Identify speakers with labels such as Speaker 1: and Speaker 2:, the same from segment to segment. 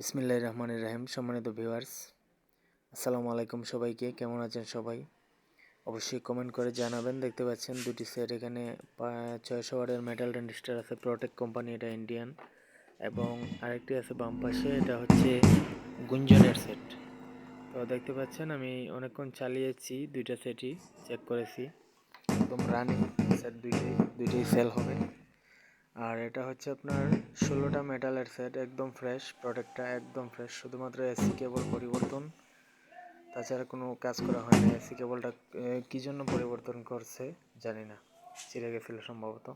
Speaker 1: বিসমিল্লাহির রহমানির রাহিম, সম্মানিত ভিউয়ার্স, আসসালামু আলাইকুম সবাইকে, কেমন আছেন সবাই? অবশ্যই কমেন্ট করে জানাবেন। দেখতে পাচ্ছেন দুটি সেট এখানে ছয়শো ওয়াটের মেটাল রেজিস্টার আছে প্রোটেক কোম্পানি এটা ইন্ডিয়ান এবং আরেকটি আছে বাম পাশে, এটা হচ্ছে গুঞ্জনের সেট তো দেখতে পাচ্ছেন, আমি অনেকক্ষণ চালিয়েছি দুইটা সেটই চেক করেছি। একদম রানিং সেট দুইটাই দুইটাই সেল হবে। আর এটা হচ্ছে আপনার ষোলোটা মেটালের সেট একদম ফ্রেশ প্রোডাক্টটা একদম ফ্রেশ শুধুমাত্র এসি কেবল পরিবর্তন। তাছাড়া কোনো কাজ করা হয় না এসি কেবলটা কী জন্য পরিবর্তন করছে জানি না ছিঁড়ে গেছিল সম্ভবত।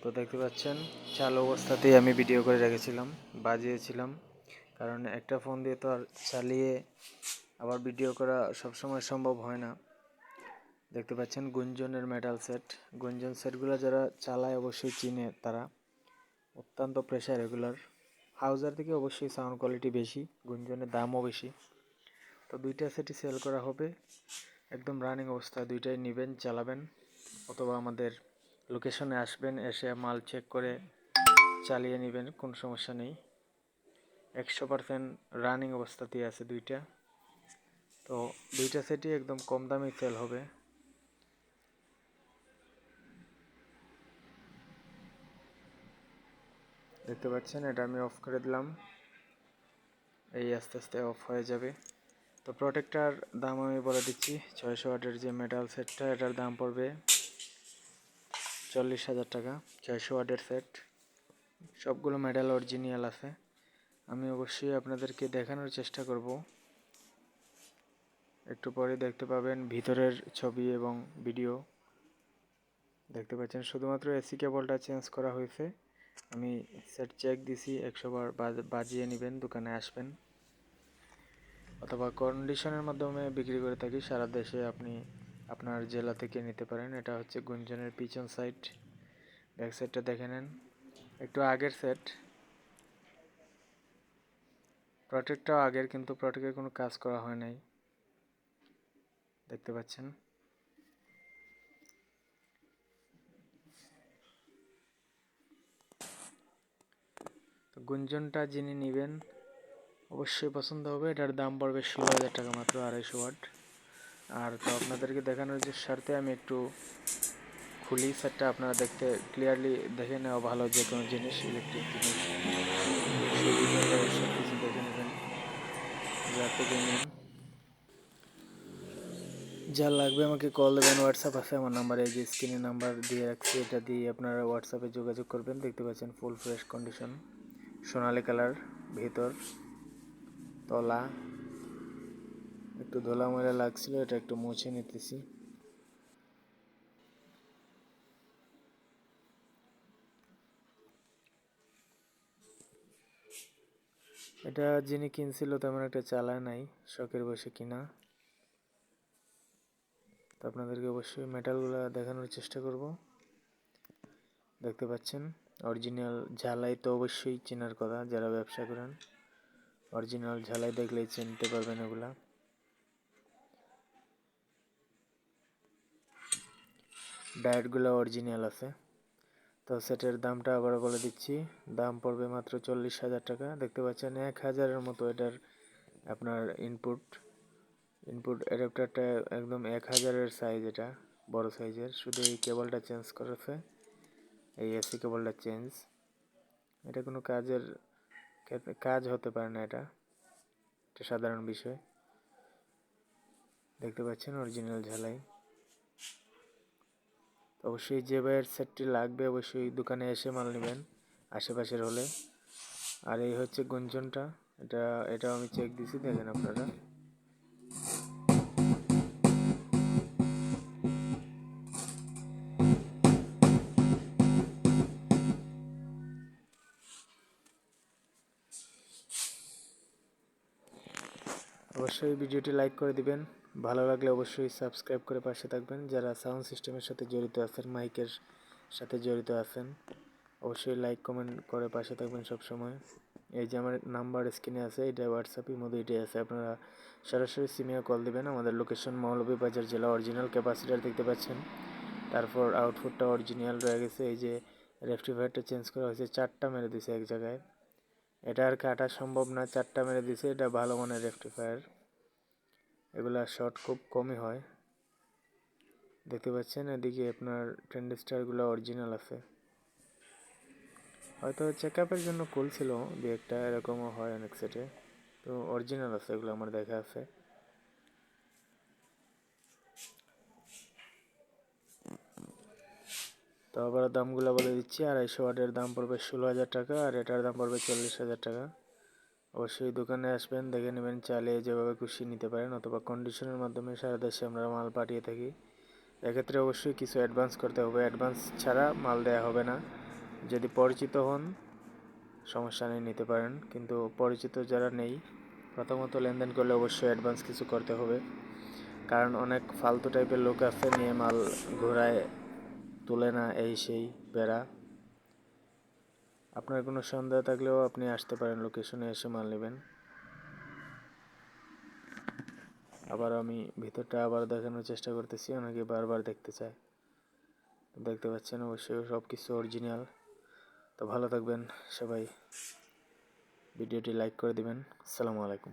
Speaker 1: তো দেখতে পাচ্ছেন, চালু অবস্থাতেই আমি ভিডিও করে রেখেছিলাম, বাজিয়েছিলাম। কারণ একটা ফোন দিয়ে তো আর চালিয়ে আবার ভিডিও করা সবসময় সম্ভব হয় না। দেখতে পাচ্ছেন গুঞ্জনের মেটাল সেট গুঞ্জন সেটগুলো যারা চালায় অবশ্যই চিনে তারা। অত্যন্ত প্রেশার রেগুলার হাউজার থেকে অবশ্যই সাউন্ড কোয়ালিটি বেশি, গুঞ্জনের দামও বেশি। তো দুইটা সেটই সেল করা হবে। একদম রানিং অবস্থায় দুইটাই নেবেন, চালাবেন। অথবা আমাদের লোকেশনে আসবেন, এসে মাল চেক করে চালিয়ে নেবেন, কোনো সমস্যা নেই। একশো পারসেন্ট রানিং অবস্থাতেই আছে দুইটা। তো দুইটা সেটই একদম কম দামে সেল হবে। দেখতে পাচ্ছেন, এটা আমি অফ করে দিলাম। এই আস্তে আস্তে অফ হয়ে যাবে। তো প্রোটেক্টার দাম আমি বলে দিচ্ছি, ছয়শো ওয়াটের যে মেটাল সেটটা এটার দাম পড়বে চল্লিশ হাজার টাকা, ছয়শো ওয়াটের সেট সবগুলো মেডাল অরিজিনাল আছে। আমি অবশ্যই আপনাদেরকে দেখানোর চেষ্টা করব। একটু পরে দেখতে পাবেন ভিতরের ছবি এবং ভিডিও দেখতে পাচ্ছেন, শুধুমাত্র এসি কেবলটা চেঞ্জ করা হয়েছে। আমি সেট চেক দিছি, একশো বার বাজিয়ে নেবেন, দোকানে আসবেন। অথবা কন্ডিশনের মাধ্যমে বিক্রি করে থাকি, সারা দেশে আপনি আপনার জেলা থেকে নিতে পারেন। এটা হচ্ছে গুঞ্জনের পিছন সাইড ব্যাক সাইডটা দেখে নেন। একটু আগের সেট প্রোটেক্টটাও আগের, কিন্তু প্রোটেক্টের কোনো কাজ করা হয় নাই। দেখতে পাচ্ছেন? গুঞ্জনটা যিনি নেবেন, অবশ্যই পছন্দ হবে। এটার দাম পড়বে ষোলো হাজার টাকা মাত্র, আড়াইশো ওয়াট। আর তো আপনাদেরকে দেখানোর যে স্বার্থে আমি একটু খুলি সেটটা। আপনারা দেখতে ক্লিয়ারলি দেখে নেওয়া ভালো যে কোনো জিনিস ইলেকট্রিক জিনিস। দেখে নেবেন। যা যা লাগবে আমাকে কল দেবেন হোয়াটসঅ্যাপ আছে আমার নাম্বারে যে স্ক্রিনে নাম্বার দিয়ে রাখছি। এটা দিয়ে আপনারা হোয়াটসঅ্যাপে যোগাযোগ করবেন। দেখতে পাচ্ছেন ফুল ফ্রেশ কন্ডিশন সোনালি কালার, ভিতর তলা। একটু ধোলা ময়লা লাগছিল, এটা একটু মুছে নিতেছি। এটা যিনি কিনছিল তেমন একটা চালায় নাই, শখের বসে কিনা। তো আপনাদেরকে অবশ্যই মেটালগুলো দেখানোর চেষ্টা করব। দেখতে পাচ্ছেন? অরিজিনাল ঝালাই তো অবশ্যই চেনার কথা, যারা ব্যবসা করেন। অরিজিনাল ঝালাই দেখলেই চিনতে পারবেন এগুলা ডায়েটগুলো অরিজিনাল আছে। তো সেটের দামটা আবার বলে দিচ্ছি। দাম পড়বে মাত্র চল্লিশ হাজার টাকা। দেখতে পাচ্ছেন এক হাজারের মতো এটার আপনার ইনপুট ইনপুট অ্যাডাপ্টারটা একদম এক হাজারের সাইজ এটা, বড় সাইজের শুধু এই কেবলটা চেঞ্জ করেছে। এই এসি কেবলটা চেঞ্জ এটা কোনো কাজের কাজ হতে পারে না এটা। এটা সাধারণ বিষয়। দেখতে পাচ্ছেন অরিজিনাল ঝালাই। অবশ্যই যে ভাইয়ের সেটটি লাগবে অবশ্যই দোকানে এসে মাল নেবেন আশেপাশের হলে। আর এই হচ্ছে গুঞ্জনটা। এটা, এটাও আমি চেক দিছি, দেখেন আপনারা। অবশ্যই ভিডিওটি লাইক করে দিবেন। ভালো লাগলে অবশ্যই সাবস্ক্রাইব করে পাশে থাকবেন। যারা সাউন্ড সিস্টেমের সাথে জড়িত আছেন, মাইকের সাথে জড়িত আছেন, অবশ্যই লাইক, কমেন্ট করে পাশে থাকবেন সব সময় এই যে আমার নাম্বার স্ক্রিনে আছে, এটা হোয়াটসঅ্যাপের মধ্যে এটাই আছে। আপনারা সরাসরি সিমে কল দিবেন। আমাদের লোকেশন মৌলভীবাজার জেলা অরিজিনাল ক্যাপাসিটার দেখতে পাচ্ছেন। তারপর আউটপুটটা অরিজিনাল রয়ে গেছে। এই যে রেফ্রিজারেটরটা চেঞ্জ করা হয়েছে, চারটা মেরে দিয়েছে এক জায়গায়। এটা আর কাটা সম্ভব না, চারটা মেরে দিছে, এটা ভালো মানের রেক্টিফায়ার এগুলা শর্ট খুব কমই হয়। দেখতে পাচ্ছেন, এদিকে আপনার ট্রেন্ড স্টারগুলো অরিজিনাল আছে। হয়তো চেক আপের জন্য খুলছিল, দু একটা, এরকমও হয় অনেক সেটে তো অরিজিনাল আছে, এগুলো আমার দেখা আছে। তো আবার দামগুলো বলে দিচ্ছি, আড়াইশো ওয়াটের দাম পড়বে ষোলো হাজার টাকা আর এটার দাম পড়বে চল্লিশ হাজার টাকা। অবশ্যই দোকানে আসবেন, দেখে নেবেন, চালিয়ে যেভাবে খুশি নিতে পারেন অথবা কন্ডিশনের মাধ্যমে সারা দেশে আমরা মাল পাঠিয়ে থাকি। এক্ষেত্রে অবশ্যই কিছু অ্যাডভান্স করতে হবে। অ্যাডভান্স ছাড়া মাল দেওয়া হবে না। যদি পরিচিত হন, সমস্যা নেই, নিতে পারেন। কিন্তু পরিচিত যারা নেই, প্রথমত লেনদেন করলে অবশ্যই অ্যাডভান্স কিছু করতে হবে। কারণ অনেক ফালতু টাইপের লোক আছে, নিয়ে মাল ঘোরায় তোলে না এই সেই বেড়া। আপনার কোনো সন্দেহ থাকলেও আপনি আসতে পারেন লোকেশনে এসে মাল নেবেন। আবার আমি ভিতরটা আবার দেখানোর চেষ্টা করতেছি, অনেকে বারবার দেখতে চায়। দেখতে পাচ্ছেন অবশ্যই সব কিছু অরিজিনাল তো ভালো থাকবেন সবাই। ভিডিওটি লাইক করে দিবেন। আসসালামু আলাইকুম।